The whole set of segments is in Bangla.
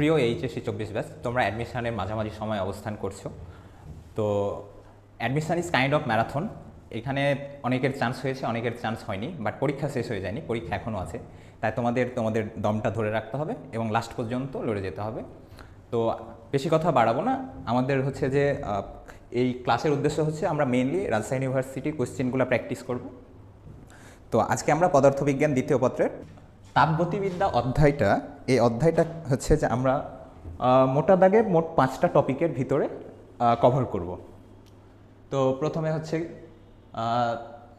প্রিয় এইচএসসি চব্বিশ ব্যাচ, তোমরা অ্যাডমিশনের মাঝামাঝি সময় অবস্থান করছ। তো admission is kind of marathon এখানে অনেকের চান্স হয়েছে, অনেকের চান্স হয়নি বাট পরীক্ষা শেষ হয়ে যায়নি, পরীক্ষা এখনও আছে। তাই তোমাদের তোমাদের দমটা ধরে রাখতে হবে এবং লাস্ট পর্যন্ত লড়ে যেতে হবে। তো বেশি কথা বাড়াবো না। আমাদের হচ্ছে যে এই ক্লাসের উদ্দেশ্য হচ্ছে আমরা মেইনলি রাজশাহী ইউনিভার্সিটির কোশ্চেনগুলো প্র্যাকটিস করব। তো আজকে আমরা পদার্থবিজ্ঞান দ্বিতীয় পত্রের তাপগতিবিদ্যা অধ্যায়টা, এই অধ্যায়টা হচ্ছে যে আমরা মোটা দাগে মোট পাঁচটা টপিকের ভিতরে কভার করব। তো প্রথমে হচ্ছে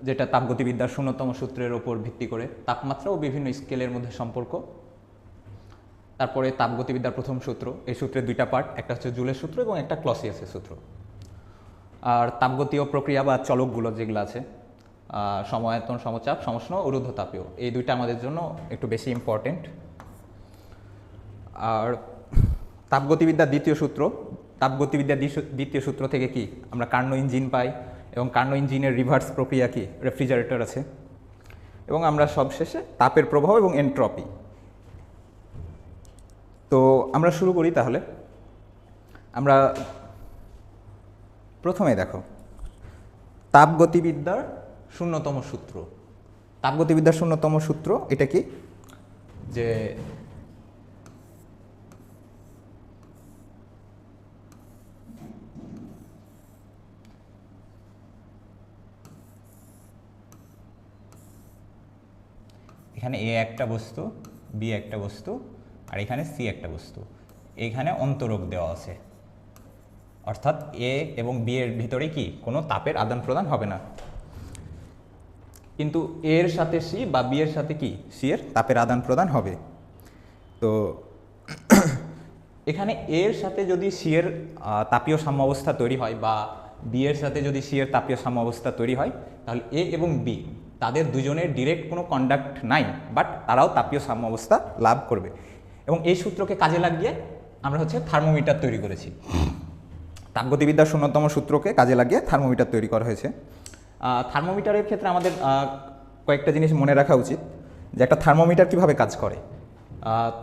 যেটা তাপগতিবিদ্যার শূন্যতম সূত্রের ওপর ভিত্তি করে তাপমাত্রা ও বিভিন্ন স্কেলের মধ্যে সম্পর্ক। তারপরে তাপগতিবিদ্যার প্রথম সূত্র, এই সূত্রের দুইটা পার্ট একটা হচ্ছে জুলের সূত্র এবং একটা ক্লসিয়াসের সূত্র। আর তাপগতীয় প্রক্রিয়া বা চলকগুলো যেগুলো আছে সমায়তন সমচাপ, সমষ্ণ ও রুদ্ধতাপীয় এই দুইটা আমাদের জন্য একটু বেশি ইম্পর্টেন্ট আর তাপগতিবিদ্যার দ্বিতীয় সূত্র। তাপগতিবিদ্যার দ্বিতীয় সূত্র থেকে কি? আমরা কার্নো ইঞ্জিন পাই এবং কার্নো ইঞ্জিনের রিভার্স প্রক্রিয়া কি? রেফ্রিজারেটর আছে। এবং আমরা সবশেষে তাপের প্রভাব এবং এন্ট্রপি তো আমরা শুরু করি তাহলে। আমরা প্রথমে দেখো। তাপগতিবিদ্যার শূন্যতম সূত্র। তাপগতিবিদ্যার শূন্যতম সূত্র এটা কি? যে এখানে এ একটা বস্তু, বি একটা বস্তু, আর এখানে সি একটা বস্তু। এখানে অন্তরক দেওয়া আছে। অর্থাৎ এ এবং বি এর ভিতরে কি? কোনো তাপের আদান প্রদান হবে না। কিন্তু এর সাথে সি বা বি এর সাথে কি? সি এর তাপের আদান প্রদান হবে। তো এখানে এর সাথে যদি সি এর তাপীয় সাম্যাবস্থা তৈরি হয় বা বি এর সাথে যদি সি এর তাপীয় সাম্যাবস্থা তৈরি হয় তাহলে এ এবং বি তাদের দুজনের ডিরেক্ট কোনো কন্ডাক্ট নাই বাট তারাও তাপীয় সাম্যাবস্থা লাভ করবে। এবং এই সূত্রকে কাজে লাগিয়ে আমরা হচ্ছে থার্মোমিটার তৈরি করেছি। তাপগতিবিদ্যার শূন্যতম সূত্রকে কাজে লাগিয়ে থার্মোমিটার তৈরি করা হয়েছে। থার্মোমিটারের ক্ষেত্রে আমাদের কয়েকটা জিনিস মনে রাখা উচিত যে একটা থার্মোমিটার কীভাবে কাজ করে।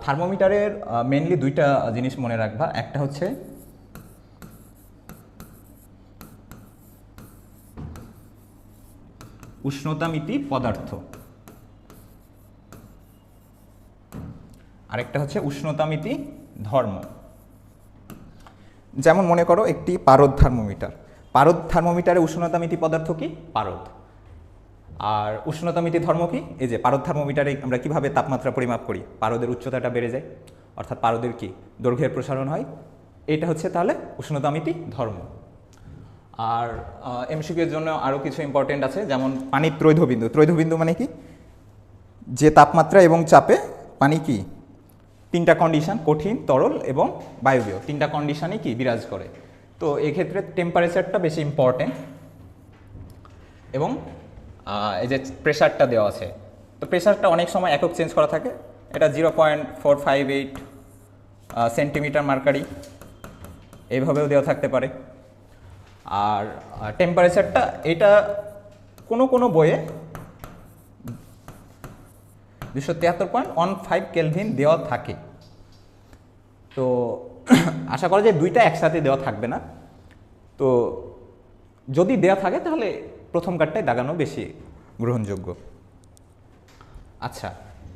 থার্মোমিটারের মেনলি দুইটা জিনিস মনে রাখবা। একটা হচ্ছে উষ্ণতামিতি পদার্থ। আরেকটা হচ্ছে উষ্ণতামিতি ধর্ম। যেমন মনে করো একটি পারদ থার্মোমিটার। পারদ থার্মোমিটারে উষ্ণতামিতি পদার্থ কি? পারদ। আর উষ্ণতামিতি ধর্ম কি? এই যে পারদ থার্মোমিটারে আমরা কীভাবে তাপমাত্রা পরিমাপ করি? পারদের উচ্চতাটা বেড়ে যায়। অর্থাৎ পারদের কি? দৈর্ঘ্যের প্রসারণ হয়। এটা হচ্ছে তাহলে উষ্ণতামিতি ধর্ম। আর এমসিকিউ এর জন্য আরও কিছু ইম্পর্টেন্ট আছে যেমন পানির ত্রৈধবিন্দু। ত্রৈধবিন্দু মানে কি? যে তাপমাত্রা এবং চাপে পানি কি? তিনটা কন্ডিশন কঠিন তরল এবং বায়বীয়। তিনটা কন্ডিশনই কি? বিরাজ করে। তো এক্ষেত্রে টেম্পারেচারটা বেশি ইম্পর্টেন্ট এবং এই যে প্রেশারটা দেওয়া আছে, তো প্রেশারটা অনেক সময় একক চেঞ্জ করা থাকে। এটা zero point four five eight centimetre mercury এইভাবেও দেওয়া থাকতে পারে। আর টেম্পারেচারটা এটা কোনো কোনো বইয়ে দুশো তিয়াত্তর পয়েন্ট ওয়ান ফাইভ কেলভিন দেওয়া থাকে। তো আশা করা যায় দুইটা একসাথে দেওয়া থাকবে না। তো যদি দেওয়া থাকে, তাহলে প্রথম কার্ডটাই দাগানো বেশি গ্রহণযোগ্য। আচ্ছা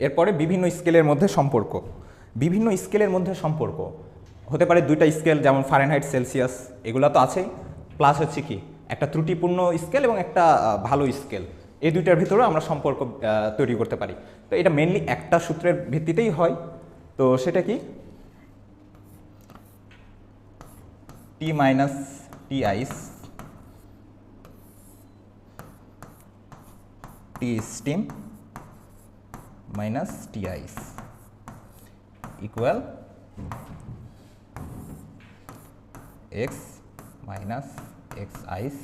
এরপরে বিভিন্ন স্কেলের মধ্যে সম্পর্ক। বিভিন্ন স্কেলের মধ্যে সম্পর্ক। হতে পারে দুইটা স্কেল, যেমন ফারেনহাইট সেলসিয়াস এগুলো তো আছেই। প্লাস হচ্ছে কি, একটা ত্রুটিপূর্ণ স্কেল এবং একটা ভালো স্কেল। এই দুইটার ভিতরেও আমরা সম্পর্ক তৈরি করতে পারি। তো এটা মেনলি একটা সূত্রের ভিত্তিতেই হয়। তো সেটা কি? T minus T ice T steam minus T ice equal X minus X ice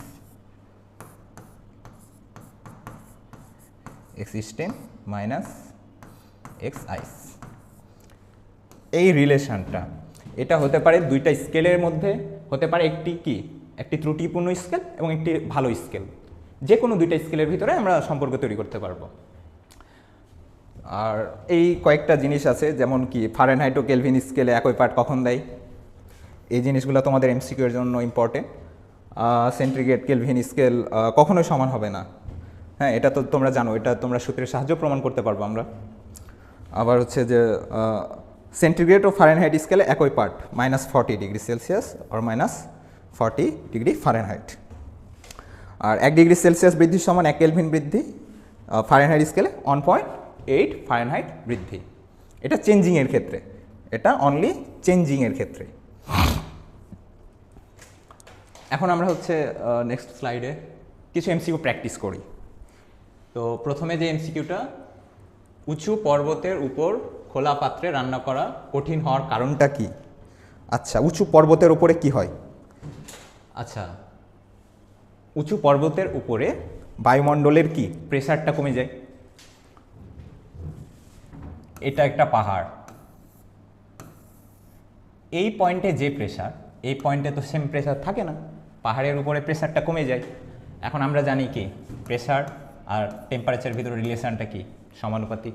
X steam minus X ice এই রিলেশনটা এটা হতে পারে দুইটা স্কেলের মধ্যে। হতে পারে একটি কি? একটি ত্রুটিপূর্ণ স্কেল এবং একটি ভালো স্কেল যে কোনো দুইটা স্কেলের ভিতরে আমরা সম্পর্ক তৈরি করতে পারব। আর এই কয়েকটা জিনিস আছে, যেমন কি ফারেনহাইট ও কেলভিন স্কেলে একই পার্ট কখন দেয়? এই জিনিসগুলো তোমাদের এমসিকিউ এর জন্য ইম্পর্টেন্ট সেন্ট্রিগেট কেলভিন স্কেল কখনোই সমান হবে না। হ্যাঁ এটা তো তোমরা জানো, এটা তোমরা সূত্রের সাহায্য প্রমাণ করতে পারব আমরা। আবার হচ্ছে যে সেন্টিগ্রেড ও ফারেনহাইট স্কেলে একই part minus forty degree Celsius আর মাইনাস ফর্টি ডিগ্রি ফারেনহাইট আর এক ডিগ্রি সেলসিয়াস বৃদ্ধির সমান এক কেলভিন বৃদ্ধি ফারেনহাইট স্কেলে ওয়ান পয়েন্ট এইট ফারেনহাইট বৃদ্ধি। এটা চেঞ্জিংয়ের ক্ষেত্রে, এটা অনলি চেঞ্জিংয়ের ক্ষেত্রে। এখন আমরা হচ্ছে নেক্সট স্লাইডে কিছু এমসিকিউ প্র্যাকটিস করি। তো প্রথমে যে এমসিকিউটা উঁচু পর্বতের উপর খোলা পাত্রে রান্না করা কঠিন হওয়ার কারণটা কি? আচ্ছা উঁচু পর্বতের উপরে কি হয়? আচ্ছা উঁচু পর্বতের উপরে বায়ুমণ্ডলের কি প্রেসারটা কমে যায়? এটা একটা পাহাড়। এই পয়েন্টে যে প্রেসার এই পয়েন্টে তো সেম প্রেসার থাকে না। পাহাড়ের উপরে প্রেসারটা কমে যায়। এখন আমরা জানি কি প্রেসার আর টেম্পারেচার ভিতরে রিলেশানটা কি? সমানুপাতিক।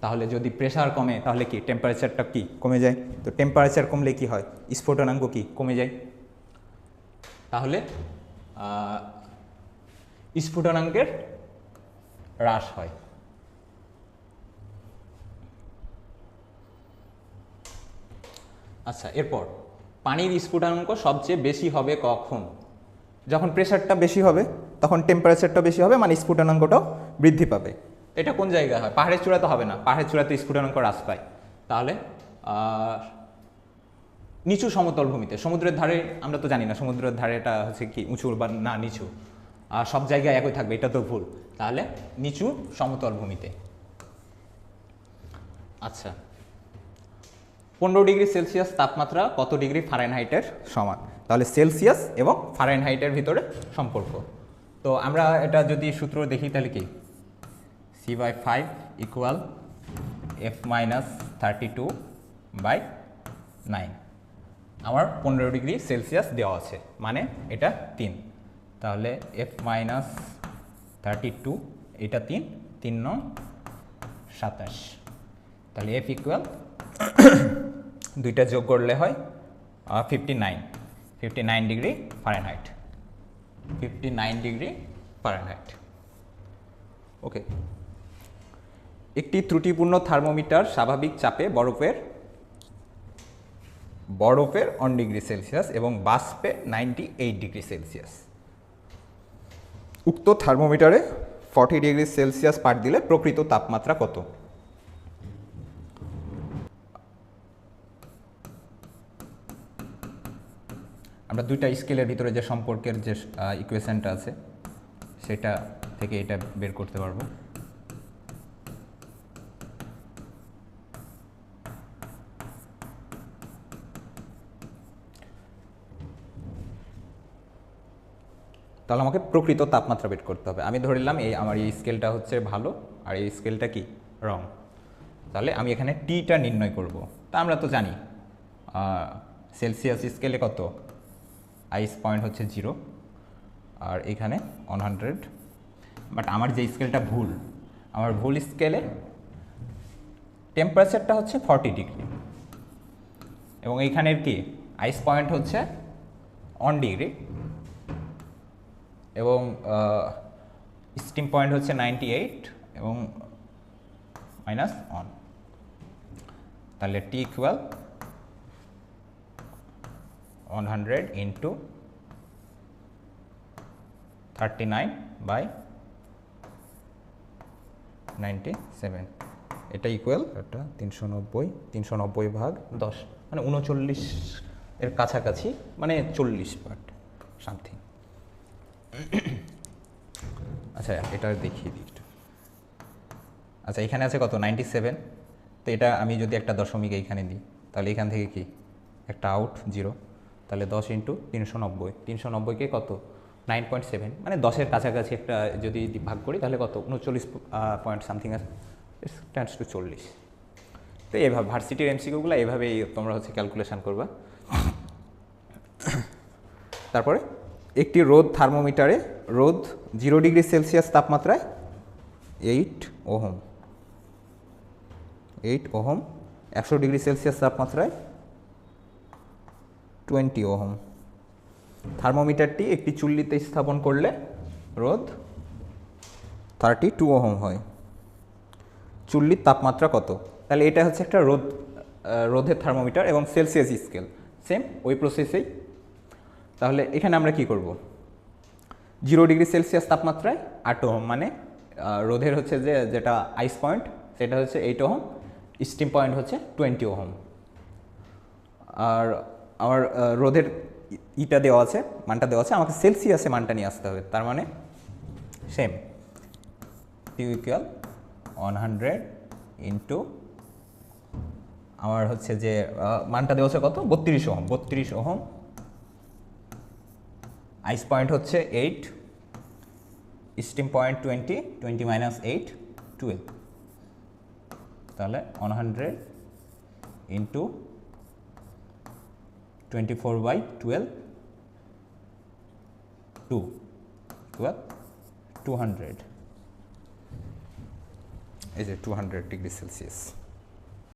তাহলে যদি প্রেশার কমে, তাহলে কি? টেম্পারেচারটা কি? কমে যায়? তো টেম্পারেচার কমলে কি হয়? স্ফোটনাঙ্ক কি? কমে যায়। তাহলে স্ফুটনাঙ্কের হ্রাস হয়। আচ্ছা এরপর, পানির স্ফুটনাঙ্ক সবচেয়ে বেশি হবে কখন? যখন প্রেশারটা বেশি হবে, তখন টেম্পারেচারটা বেশি হবে মানে স্ফুটনাঙ্কটাও বৃদ্ধি পাবে। এটা কোন জায়গায় হয়? পাহাড়ের চূড়াতে হবে না। পাহাড়ের চূড়াতে স্ফুটনাঙ্ক হ্রাস পায়। তাহলে নিচু সমতল ভূমিতে, সমুদ্রের ধারে, আমরা তো জানি না, সমুদ্রের ধারে এটা হচ্ছে কি, উঁচু বা না নিচু। আর সব জায়গায় একই থাকবে, এটা তো ভুল। তাহলে, নিচু সমতল ভূমিতে। আচ্ছা। পনেরো ডিগ্রি সেলসিয়াস তাপমাত্রা কত ডিগ্রি ফারেনহাইটের সমান? তাহলে সেলসিয়াস এবং ফারেনহাইটের ভিতরে সম্পর্ক। তো আমরা এটা যদি সূত্র দেখি, তাহলে কি? C by five equal F minus thirty two by nine আমার পনেরো ডিগ্রি সেলসিয়াস দেওয়া আছে মানে এটা তিন। তাহলে এফ মাইনাস থার্টি টু এটা তিন তিন ন সাতাশ। তাহলে এফ ইকুয়াল দুইটা যোগ করলে হয় fifty nine fifty nine degree Fahrenheit fifty nine degree Fahrenheit okay একটি ত্রুটিপূর্ণ থার্মোমিটার স্বাভাবিক চাপে বরফের বরফের অন ডিগ্রি সেলসিয়াস এবং বাষ্পে নাইনটি এইট ডিগ্রি সেলসিয়াস উক্ত থার্মোমিটারে ফর্টি ডিগ্রি সেলসিয়াস পার দিলে প্রকৃত তাপমাত্রা কত? আমরা দুইটা স্কেলের ভিতরে যে সম্পর্কের যে ইকুয়েশনটা আছে, সেটা থেকে এটা বের করতে পারব। তাহলে আমাকে প্রকৃত তাপমাত্রা বের করতে হবে। আমি ধরে নিলাম এই আমার এই স্কেলটা হচ্ছে ভালো, আর এই স্কেলটা কি? রং। তাহলে আমি এখানে টিটা নির্ণয় করব। তা আমরা তো জানি সেলসিয়াস স্কেলে কত? আইস পয়েন্ট হচ্ছে জিরো আর এখানে ওয়ান হান্ড্রেড বাট আমার যে স্কেলটা ভুল, আমার ভুল স্কেলে টেম্পারেচারটা হচ্ছে ফর্টি ডিগ্রি এবং এইখানের কি? আইস পয়েন্ট হচ্ছে অন ডিগ্রি এবং স্টিম পয়েন্ট হচ্ছে নাইনটি এইট এবং মাইনাস অন তাহলে T equal one hundred into thirty nine by ninety seven এটা ইকুয়াল এটা তিনশো নব্বই তিনশো নব্বই ভাগ দশ মানে উনচল্লিশ এর কাছাকাছি মানে চল্লিশ পার্ট সামথিং আচ্ছা এটা দেখিয়ে দিই একটু। আচ্ছা এখানে আছে কত? নাইনটি সেভেন তো এটা আমি যদি একটা দশমিক এইখানে দিই, তাহলে এখান থেকে কি? একটা আউট জিরো তাহলে দশ ইন্টু তিনশো নব্বই। তিনশো নব্বইকে কত? নাইন পয়েন্ট সেভেন মানে দশের কাছাকাছি একটা যদি ভাগ করি, তাহলে কত? উনচল্লিশ পয়েন্ট সামথিং আছে। টেন্স টু চল্লিশ। তো এইভাবে ভার্সিটির এমসিকিউগুলো এইভাবেই তোমরা হচ্ছে ক্যালকুলেশন করবা। তারপরে? একটি রোদ থার্মোমিটারে রোদ জিরো ডিগ্রি সেলসিয়াস তাপমাত্রায় এইট ওহম এইট ওহম, একশো ডিগ্রি সেলসিয়াস তাপমাত্রায় টোয়েন্টি ওহম। থার্মোমিটারটি একটি চুল্লিতে স্থাপন করলে রোদ থার্টি টু ওহম হয়। চুল্লির তাপমাত্রা কত? তাহলে এটা হচ্ছে একটা রোদ রোধের থার্মোমিটার এবং সেলসিয়াস স্কেল। সেম ওই প্রসেসেই তাহলে এখানে আমরা কি করব? জিরো ডিগ্রি সেলসিয়াস তাপমাত্রায় আট ওহম মানে রোধের হচ্ছে যে, যেটা আইস পয়েন্ট সেটা হচ্ছে এইট ওহম স্টিম পয়েন্ট হচ্ছে টোয়েন্টি ওহম। আর আমার রোধের ইটা দেওয়া আছে, মানটা দেওয়া আছে, আমাকে সেলসিয়াসে মানটা নিয়ে আসতে হবে, তার মানে same T equal one hundred into আমার হচ্ছে যে মানটা দেওয়া আছে কত? বত্রিশ ওহম বত্রিশ ওহম আইস পয়েন্ট হচ্ছে eight, steam point twenty twenty minus eight, twelve. তাহলে one hundred into twenty four by twelve two twelve two hundred এই যে টু হান্ড্রেড ডিগ্রি সেলসিয়াস